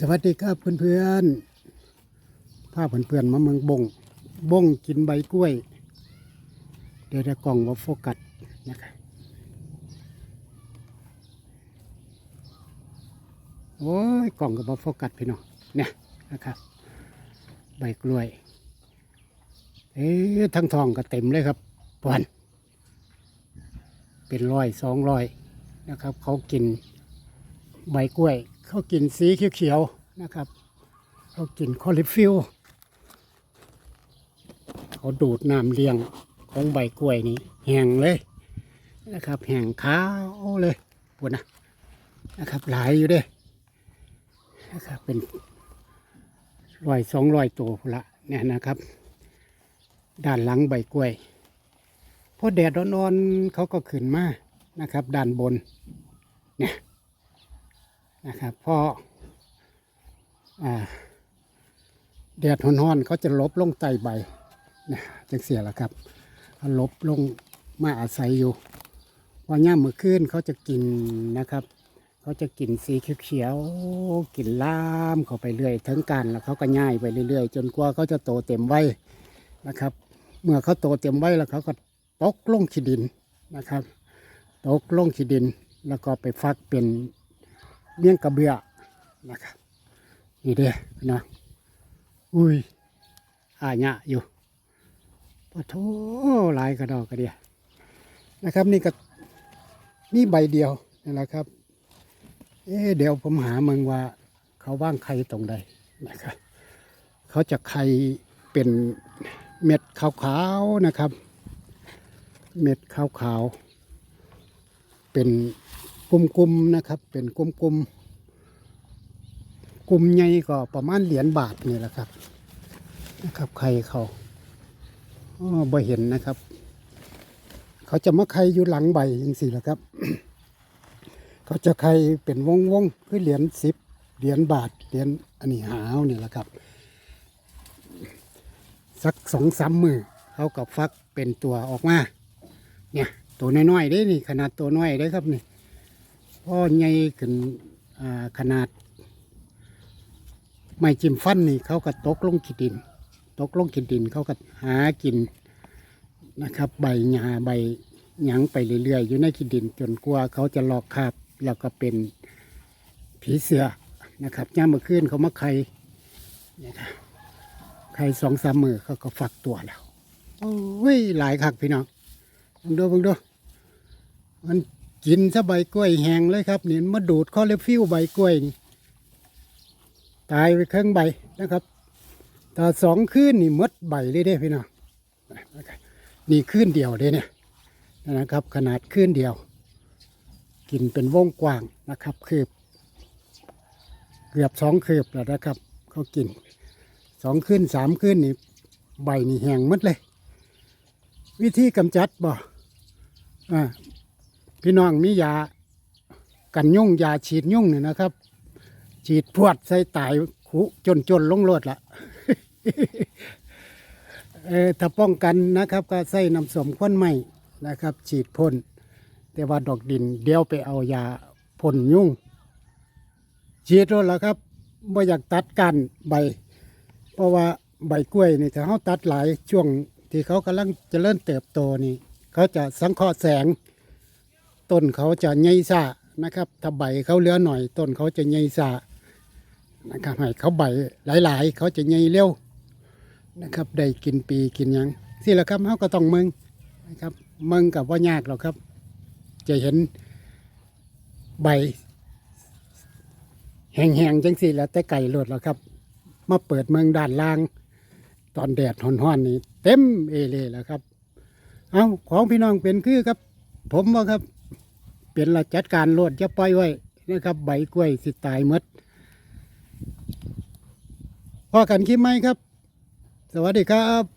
สวัสดีครับเพื่อนๆพาพเพื่อนๆมาเมืองบงบงกินใบกล้วย เดี๋ยวจะกล่องว่าโฟกัสนะครับโอ้ยกล่องกับว่าโฟกัสพี่น้องเนี่ยนะครับ ใบกล้วย เอ๊ะทั้งทองก็เต็มเลยครับปอนเป็นร้อยสองร้อยนะครับ เขากินใบกล้วยเขากินสีเขียวๆ นะครับเขากินคอลิฟิลเขาดูดน้ำเลี้ยงของใบกล้วยนี้แห้งเลยนะครับแห้งขาวเลยปวดนะนะครับหลายอยู่เด้นะครับเป็นร้อยสองร้อยตัวละเนี่ยนะครับ ด้านหลังใบกล้วยพอแดดร้อนๆเขาก็ขึ้นมานะครับ ด้านบนเนี่ยนะครับพอ แดดร้อนๆเขาจะลบลงใต้ใบนะจังเสียละครับลบลงมาอาศัยอยู่ว่าย่ามมือขึ้นเขาจะกินนะครับ เขาจะกินสีเขียวๆกินล่ามเข้าไปเรื่อยทั้งกันแล้วเขาก็ง่ายไปเรื่อย ๆ จนกว่าเขาจะโตเต็มวัยนะครับ เมื่อเขาโตเต็มวัยแล้วเขาก็ตกลงขี้ดินนะครับ ตกลงขี้ดินแล้วก็ไปฟักเป็นเลี้ยงกระเบือนะครับ นี่เด้พี่นะอุ้ยอาญะอยู่ปะโถหลายกระดอกกระเดียนะครับ นี่ก็นี่ใบเดียวนี่แหละครับ เอ๊ะเดี๋ยวผมหาเมืองว่า เขาว่างไข่ตรงใดนะครับ เขาจะไข่เป็นเม็ดขาวๆนะครับ เม็ดขาวๆเป็นกลุ่มๆนะครับ เป็นกลุ่มๆ กลุ่มใหญ่ก็ประมาณเหรียญบาทนี่แหละครับนะครับใครเขาบ่เห็นนะครับ เขาจะมาใครอยู่หลังใบยังสี่แหละครับ เขาจะใครเป็นวงวงๆคือเหรียญสิบเหรียญบาทเหรียญอันนี้หาวนี่แหละครับ สักสองสามมือเขาก็ฟักเป็นตัวออกมาเนี่ยตัวน้อยๆเด้นี่ขนาดตัวน้อยเด้ครับนี่พ่อใหญ่ขึ้นขนาด ไม่จิ้มฟันนี่เขาก็ตกลงขีดิน ตกลงขีดินเขาก็หากินนะครับ ใบหญ้าใบหยังไปเรื่อยๆ อยู่ในขีดินจนกว่าเขาจะหลอกคาบแล้วก็เป็นผีเสือนะครับย่ามเมื่อคืนเขามาไข่นะครับไข่สองสามมือเขาก็ฝักตัวแล้วโอ้ยหลายคักพี่น้องเบังดูเบังดูมันกินซะใบกล้วยแห้งเลยครับเนี่มาดูดคอเล็บฟิวใบกล้วยนี่ ตายไปครึ่งใบนะครับต่สองคืนนี่มดใบเลยเด้พี่น้องนี่คืนเดียวเด้เนี่ยนะครับ ขนาดคืนเดียว กินเป็นวงกว้างนะครับคืบเกือบสองคืบแล้วนะครับเขากินสองคืนสามคืนนี่ใบนี่แห้งมดเลย วิธีกำจัดบ่อ่าพี่น้องมียากันยุ่งยาฉีดยุ่งเนี่ยนะครับ ฉีดพวดใส่ตายขุจนจนลงโลดละเออถ้าป้องกันนะครับ ก็ใส่น้ำสมควันไหมนะครับ ฉีดพ่นแต่ว่าดอกดินเดี๋ยวไปเอายาพ่นยุ่งฉีดแล้วละครับไม่อยากตัดกันใบ เพราะว่าใบกล้วยนี่ถ้าเขาตัดหลายช่วงที่เขากำลังจะเริ่มเติบโตนี่ เขาจะสังเคราะห์แสง ต้นเขาจะใหญ่ซ่านะครับถ้าใบเขาเหลือหน่อย ต้นเขาจะใหญ่ซ่า นะครับให้เขาใบหลาย ๆ เขาจะใหญ่เร็วนะครับได้กินปีกินยังสิละครับเขาก็ต้องมึงนะครับมึงกับว่ายากหรอกครับ จะเห็นใบแห้งๆจังสิแล้วแต่ไก่หลดแล้วครับ มาเปิดเมืองด้านล่าง ตอนแดดห่อนๆนี่เต็มเอเลยแล้วครับ เอาของพี่น้องเป็นคือครับ ผมว่าครับเป็นละจัดการโลดจะปล่อยไว้นะครับ ใบกล้วยสิตายหมด พอกันคลิปไหมครับ สวัสดีครับ